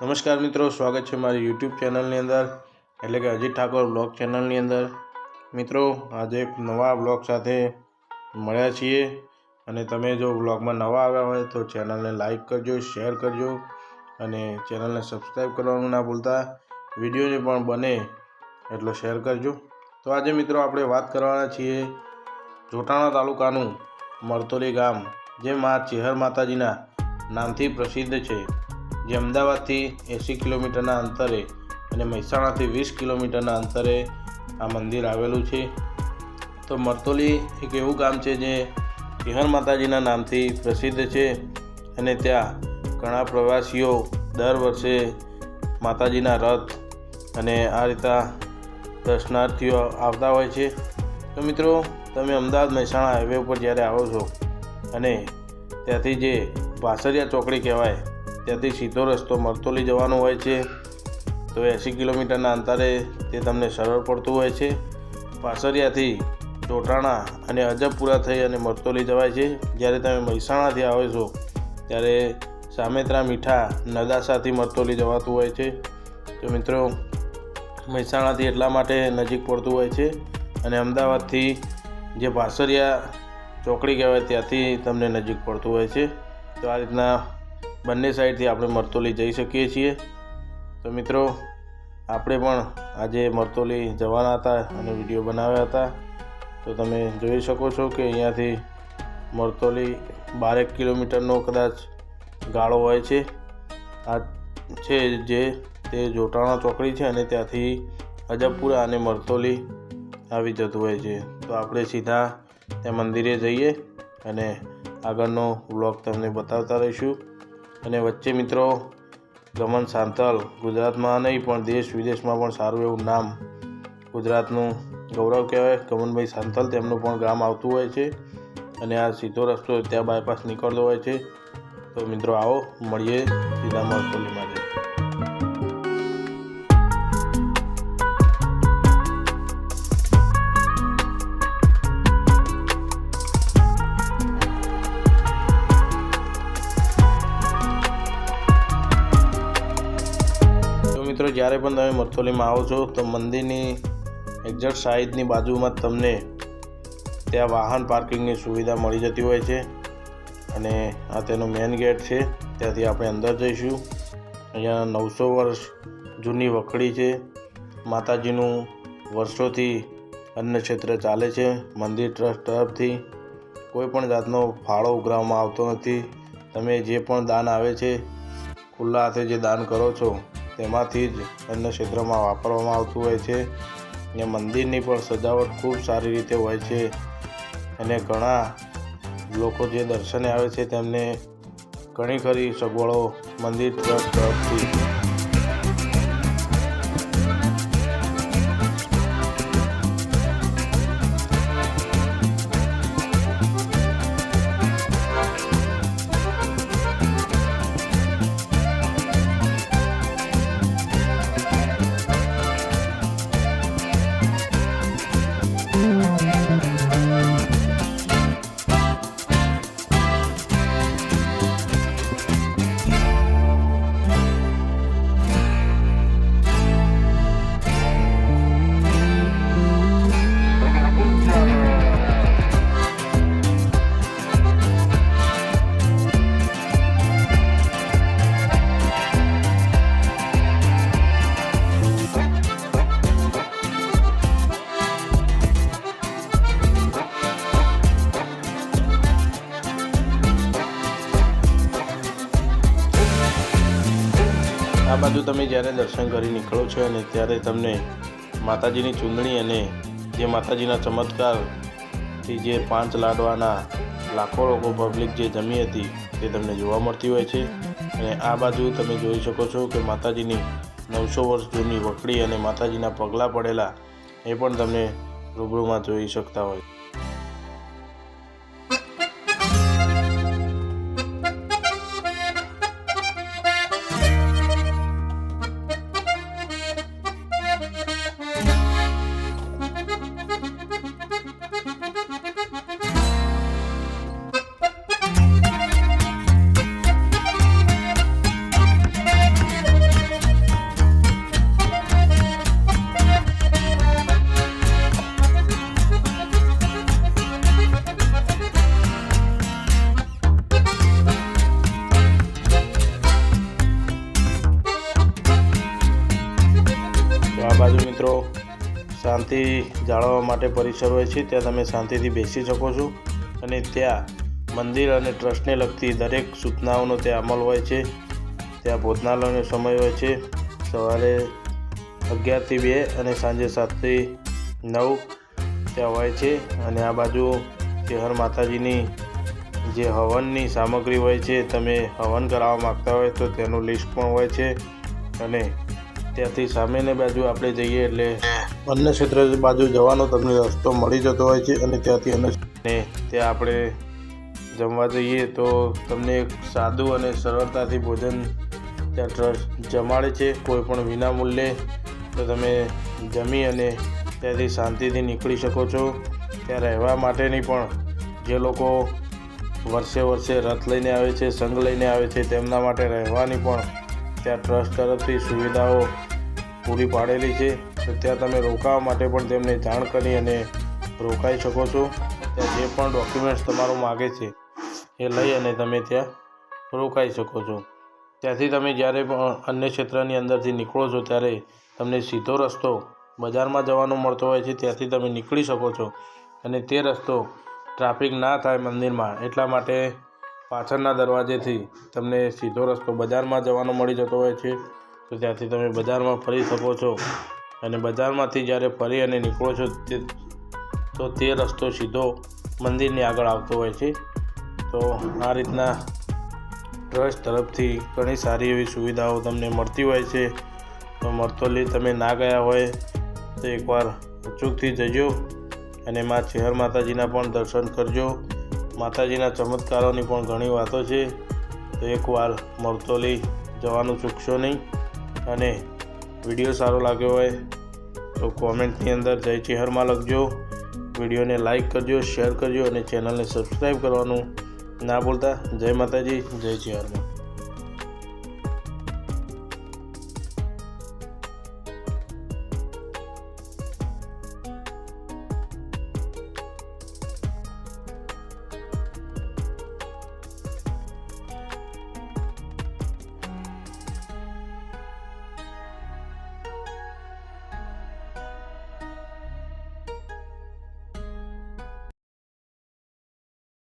નમસ્કાર મિત્રો, સ્વાગત છે મારી યુટ્યુબ ચેનલની અંદર, એટલે કે અજીત ઠાકોર બ્લોગ ચેનલની અંદર. મિત્રો, આજે એક નવા બ્લોગ સાથે મળ્યા છીએ, અને તમે જો બ્લોગમાં નવા આવ્યા હોય તો ચેનલને લાઈક કરજો શેર કરજો, અને ચેનલને સબસ્ક્રાઈબ કરવાનું ના ભૂલતા. વિડીયોને પણ બને, એટલો શેર કરજો. તો આજે મિત્રો આપણે વાત કરવાના છીએ જોટાણા તાલુકાનું મરતોલી ગામ, જે મા ચેહર માતાજીના નામથી પ્રસિદ્ધ છે. જે અમદાવાદથી એંસી કિલોમીટરના અંતરે અને મહેસાણાથી વીસ કિલોમીટરના અંતરે આ મંદિર આવેલું છે. તો મરતોલી એક એવું ગામ છે જે ચેહર માતાજીના નામથી પ્રસિદ્ધ છે અને ત્યાં ઘણા પ્રવાસીઓ દર વર્ષે માતાજીના રથ અને આ રીતના દર્શનાર્થીઓ આવતા હોય છે. તો મિત્રો, તમે અમદાવાદ મહેસાણા હાઈવે ઉપર જ્યારે આવો છો અને ત્યાંથી જે વાસરિયા ચોકડી કહેવાય ત્યાંથી સીધો રસ્તો મરતોલી જવાનો હોય છે. તો એંસી કિલોમીટરના અંતરે તે તમને સરળ પડતું હોય છે. પાસરિયાથી ચોટાણા અને અજબપુરા થઈ અને મરતોલી જવાય છે. જ્યારે તમે મહેસાણાથી આવો છો, ત્યારે સામેત્રા મીઠા નદાસાથી મરતોલી જવાતું હોય છે. તો મિત્રો, મહેસાણાથી એટલા માટે નજીક પડતું હોય છે અને અમદાવાદથી જે પાસરિયા ચોકડી કહેવાય, ત્યાંથી તમને નજીક પડતું હોય છે. તો આ રીતના બંને સાઈડથી આપણે મરતોલી જઈ શકીએ છીએ. તો મિત્રો, આપણે પણ આજે મરતોલી જવાના હતા અને વીડિયો બનાવ્યા હતા. તો તમે જોઈ શકો છો કે અહીંયાથી મરતોલી બારેક કિલોમીટરનો કદાચ ગાળો હોય છે. આ છે જે તે જોટાણા ચોકડી છે અને ત્યાંથી અજબપુરા અને મરતોલી આવી જતું હોય છે. તો આપણે સીધા ત્યાં મંદિરે જઈએ અને આગળનો વ્લોગ તમને બતાવતા રહીશું. અને વચ્ચે મિત્રો, ગમન સાંતલ, ગુજરાતમાં નહીં, પણ દેશ વિદેશમાં પણ સારું એવું નામ ગુજરાતનું ગૌરવ કહેવાય. ગમનભાઈ સાંતલ, તેમનું પણ ગામ આવતું હોય છે અને આ સીધો રસ્તો ત્યાં બાયપાસ નીકળતો હોય છે. તો મિત્રો, આવો, મળીએ સીધા ખોલી જઈએ મિત્રો, જ્યારે પણ તમે મરથોલીમાં આવો છો, તો મંદિરની એક્ઝેક્ટ સાઈડની બાજુમાં તમને ત્યાં વાહન પાર્કિંગની સુવિધા મળી જતી હોય છે. અને આ તેનો મેઇન ગેટ છે. ત્યાંથી આપણે અંદર જઈશું. અહીંયા નવસો વર્ષ જૂની વખડી છે. માતાજીનું વર્ષોથી અન્ય ક્ષેત્ર ચાલે છે. મંદિર ટ્રસ્ટ તરફથી કોઈ પણ જાતનો ફાળો ઉઘરાવવામાં આવતો નથી. તમે જે પણ દાન આવે છે, ખુલ્લા હાથે જે દાન કરો છો તેમાંથી જ અન્ય ક્ષેત્રમાં વાપરવામાં આવતું હોય છે. અને મંદિરની પણ સજાવટ ખૂબ સારી રીતે હોય છે. અને ઘણા લોકો જે દર્શને આવે છે તેમને ઘણી ખરી સગવડો મંદિર ટ્રસ્ટ તરફથી આ બાજુ તમે જ્યારે દર્શન કરી નીકળો છો અને ત્યારે તમને માતાજીની ચૂંદણી અને જે માતાજીના ચમત્કારથી જે પાંચ લાડવાના લાખો લોકો પબ્લિક જે જમી હતી તે તમને જોવા મળતી હોય છે. અને આ બાજુ તમે જોઈ શકો છો કે માતાજીની નવસો વર્ષ જૂની વકડી અને માતાજીના પગલાં પડેલા એ પણ તમને રૂબરૂમાં જોઈ શકતા હોય. શાંતિ જાળવવા માટે પરિસર હોય છે, ત્યાં તમે શાંતિથી બેસી શકો છો. અને ત્યાં મંદિર અને ટ્રસ્ટને લગતી દરેક સૂચનાઓનો ત્યાં અમલ હોય છે. ત્યાં ભોજનાલયનો સમય હોય છે. સવારે અગિયારથી બે અને સાંજે સાતથી નવ ત્યાં હોય છે. અને આ બાજુ શહેર માતાજીની જે હવનની સામગ્રી હોય છે, તમે હવન કરાવવા માગતા હોય તો તેનું લિસ્ટ પણ હોય છે. અને ત્યાંથી સામેની બાજુ આપણે જઈએ એટલે અન્ય ક્ષેત્ર બાજુ જવાનો તમને રસ્તો મળી જતો હોય છે અને ત્યાંથી અન્ય ત્યાં આપણે જમવા જઈએ તો તમને એક સાદું અને સરળતાથી ભોજન ત્યાં ટ્રસ્ટ જમાડે છે. કોઈ પણ વિના મૂલ્યે તો તમે જમી અને ત્યાંથી શાંતિથી નીકળી શકો છો. ત્યાં રહેવા માટેની પણ જે લોકો વર્ષે વર્ષે રથ લઈને આવે છે, સંઘ લઈને આવે છે, તેમના માટે રહેવાની પણ ત્યાં ટ્રસ્ટ તરફથી સુવિધાઓ પૂરી પાડેલી છે. ત્યાં તમે રોકાવા માટે પણ તેમને જાણ કરી અને રોકાઈ શકો છો. ત્યાં જે પણ ડોક્યુમેન્ટ્સ તમારું માગે છે, એ લઈ અને તમે ત્યાં રોકાઈ શકો છો. ત્યાંથી તમે જ્યારે પણ અન્ય ક્ષેત્રની અંદરથી નીકળો છો, ત્યારે તમને સીધો રસ્તો બજારમાં જવાનો મળતો હોય છે. ત્યાંથી તમે નીકળી શકો છો અને તે રસ્તો ટ્રાફિક ના થાય મંદિરમાં, એટલા માટે પાછળના દરવાજેથી તમને સીધો રસ્તો બજારમાં જવાનો મળી જતો હોય છે. તો ત્યાંથી તમે બજારમાં ફરી શકો છો. અને બજારમાંથી જ્યારે ફરી અને નીકળો છો તે, તો તે રસ્તો સીધો મંદિરની આગળ આવતો હોય છે. તો આ રીતના ટ્રસ્ટ તરફથી ઘણી સારી એવી સુવિધાઓ તમને મળતી હોય છે. તો મરતોલી તમે ના ગયા હોય, તો એકવાર અચૂકથી જજો અને મા ચેહર માતાજીના પણ દર્શન કરજો. માતાજીના ચમત્કારોની પણ ઘણી વાતો છે. તો એકવાર મરતોલી જવાનું ચૂકશો નહીં. અને વીડિયો સારો લાગ્યો હોય તો કોમેન્ટની અંદર જય ચિહરમાં લખજો. વિડીયોને લાઇક કરજો, શેર કરજો અને ચેનલને સબસ્ક્રાઈબ કરવાનું ના ભૂલતા. જય માતાજી, જય ચેહરમાં